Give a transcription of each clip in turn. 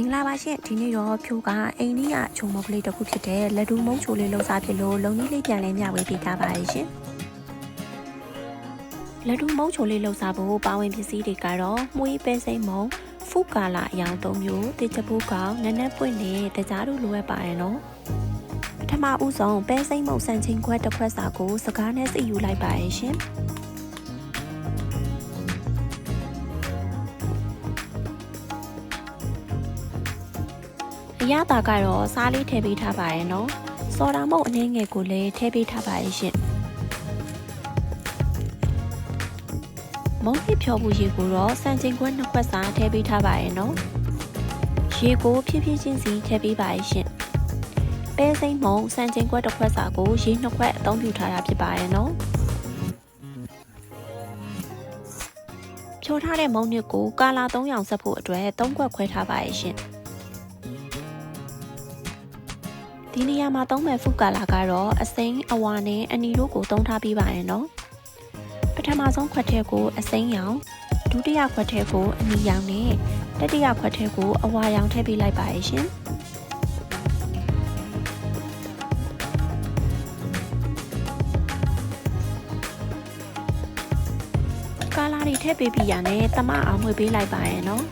မင်္ဂလာပါရှင်ဒီနေ့တော့ဖြိုးကအိန္ဒိယဂျုံမုတ်ကလေးတစ်ခုဖြစ်တဲ့လက်ဒူမုတ်ချိုလေးလှုပ်စားဖြစ်လို့လုံကြီးလေးပြန်လဲမျှဝေပေးထားပါရဲ့ရှင်လက်ဒူမုတ်ချိုလေးလှုပ်စားဖို့ပါဝင်ပစ္စည်းတွေကတော့မှုေးပဲစိမ့်မုံဖုကာလာအယောင်၃မျိုးတေချပူကောင်နက်နက်ပွင့်နဲ့တကြားတို့လိုအပ်ပါတယ်နော်ပထမဦးဆုံးပဲစိမ့်မုံစံချင်းခွက်တစ်ခွက်စာကိုစကားနဲ့စိတ်ယူလိုက်ပါရဲ့ရှင် ရသာကတော့စားလေးထည့်ပေးထားပါရဲ့နော်စော်ဒါမုတ်အနည်းငယ်ကိုလည်းထည့်ပေးထားပါရဲ့ရှင်မုံပြဖြောဖို့ရေကိုတော့စံချိန်ခွက်နှစ်ခွက်စာထည့်ပေးထားပါရဲ့နော်ရေကိုဖြည်းဖြည်းချင်းစီထည့်ပေးပါရဲ့ရှင်ပဲစိမ့်မုံစံချိန်ခွက်တစ်ခွက်စာကိုရေနှစ်ခွက်အသုံးပြုထားတာဖြစ်ပါရဲ့နော်ဖြိုးထားတဲ့မုံညစ်ကိုကာလာ3ရောင်ဆက်ဖို့အတွက်3ခွက်ခွဲထားပါရဲ့ရှင် ဒီနေရာမှာသုံးမဲ့ဖုကာလာကတော့အစိမ်းအဝါနဲ့အနီတို့ကိုသုံးထားပြီးပါရဲ့နော်ပထမဆုံးခွက်ထဲကိုအစိမ်းရောင်ဒုတိယခွက်ထဲကိုအနီရောင်နဲ့တတိယခွက်ထဲကိုအဝါရောင်ထည့်ပေးလိုက်ပါရဲ့ရှင်ကာလာတွေထည့်ပေးပြီးရနဲ့တမအောင်မှွေပေးလိုက်ပါရဲ့နော်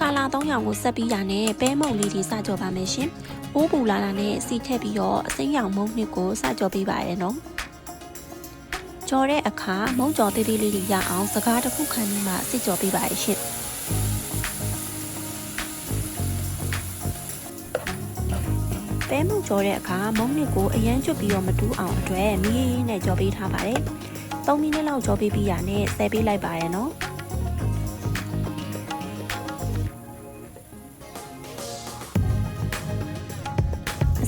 ကာလာ၃ရောင်ကိုဆက်ပြီးရနဲ့ပဲမုံလေးတွေစကြောပါမယ်ရှင်။အိုးပူလာလာနဲ့စီထည့်ပြီးတော့အစိမ်းရောင်မုံနှစ်ကိုစကြောပေးပါရဲ့နော်။ကြော်တဲ့အခါမုံကြော်သေးသေးလေးတွေရအောင်စကားတစ်ခုခံပြီးမှစစ်ကြောပေးပါရဲ့ရှင်။ပဲမုံကြော်တဲ့အခါမုံနှစ်ကိုအရန်ကျွတ်ပြီးတော့မတူးအောင်အတွက်မီးရေးနဲ့ကြော်ပေးထားပါတယ်။3မိနစ်လောက်ကြော်ပေးပြီးရနဲ့ဆယ်ပေးလိုက်ပါရဲ့နော်။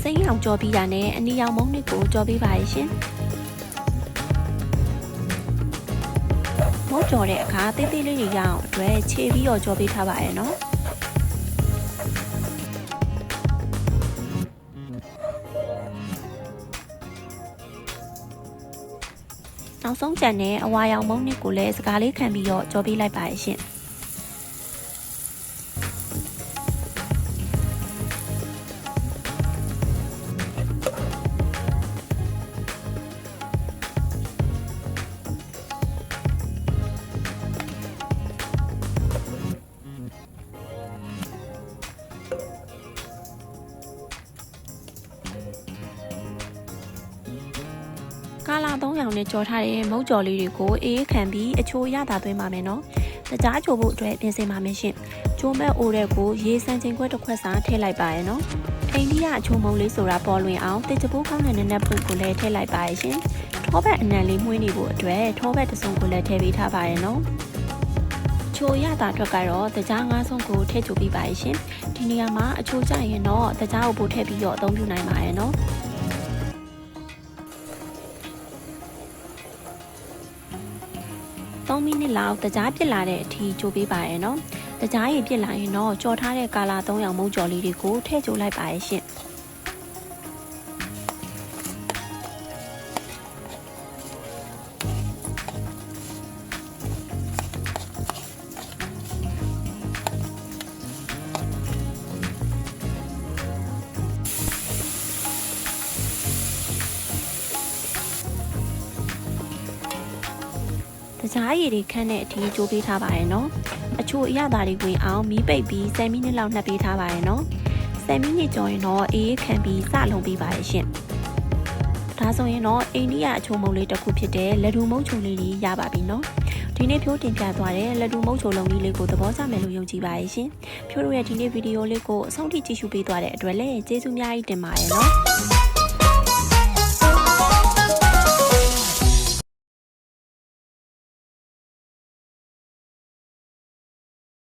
စိမ်းရောင်ကြော်ပြီးရနဲ့အနီရောင်မုံနှစ်ကိုကြော်ပေးပါရဲ့ရှင်။မုံကြော်တဲ့အခါသေးသေးလေးတွေရအောင်အတွက်ခြေပြီးတော့ကြော်ပေးထားပါရဲ့နော်။နောက်ဆုံးကြံတဲ့အဝါရောင်မုံနှစ်ကိုလည်းစကားလေးခံပြီးတော့ကြော်ပေးလိုက်ပါရဲ့ရှင် ကာလာ3ရောင်နဲ့ကြော်ထားတဲ့မုတ်ကြော်လေးတွေကိုအေးအေးခံပြီးအချိုရတာသွင်းပါမယ်နော်တကြားချိုဖို့အတွက်ပြင်ဆင်ပါမယ်ရှင်ချိုးမဲ့အိုးတဲ့ကိုရေစံချိန်ခွက်တစ်ခွက်စာထည့်လိုက်ပါရဲ့နော်အိန္ဒိယအချိုမုံလေးဆိုတာပေါ်လွင်အောင်တစ်ချပိုးကောင်းတဲ့နက်နက်ဖွင့်ကိုလည်းထည့်လိုက်ပါရဲ့ရှင်ထောဘက်အနံလေးမှုန်းနေဖို့အတွက်ထောဘက်တစ်စုံကိုလည်းထည့်ပေးထားပါရဲ့နော်ချိုရတာအတွက်ကတော့တကြားငါးဆုံးကိုထည့်ချိုပြီးပါရဲ့ရှင် ဒီနေရာမှာအချိုကြရင်တော့တကြားကိုပို့ထည့်ပြီးတော့အသုံးပြုနိုင်ပါရဲ့နော်3မိနစ်လောက်တကြားပြစ်လာတဲ့အထိချိုးပေးပါရဲ့နော်။တကြားရည်ပြစ်လာရင်တော့ကြော်ထားတဲ့ကာလာ3ရောင်မုံကြော်လေးတွေကိုထည့်ချိုးလိုက်ပါရဲ့ရှင်။ တကြားရည်တွေခန့်တဲ့အထိချိုးပေးထားပါရဲ့နော်။အချိုအရသာတွေဝင်အောင်မီးပိတ်ပြီး10မိနစ်လောက်နှက်ပေးထားပါရဲ့နော်။10မိနစ်ကျော်ရင်တော့အေးအေးခံပြီးစလုံးပေးပါရဲ့ရှင်။ဒါဆိုရင်တော့အိန္ဒိယအချိုမုံလေးတစ်ခုဖြစ်တဲ့လက်ဒူမုံချုံလေးလေးရပါပြီနော်။ဒီနေ့ဖြိုးတင်ပြသွားတဲ့လက်ဒူမုံချုံလုံးလေးလေးကိုသဘောကျမယ်လို့ယုံကြည်ပါရဲ့ရှင်။ဖြိုးတို့ရဲ့ဒီနေ့ဗီဒီယိုလေးကိုအဆုံးထိကြည့်ရှုပေးသွားတဲ့အတွက်လည်းကျေးဇူးများကြီးတင်ပါတယ်နော်။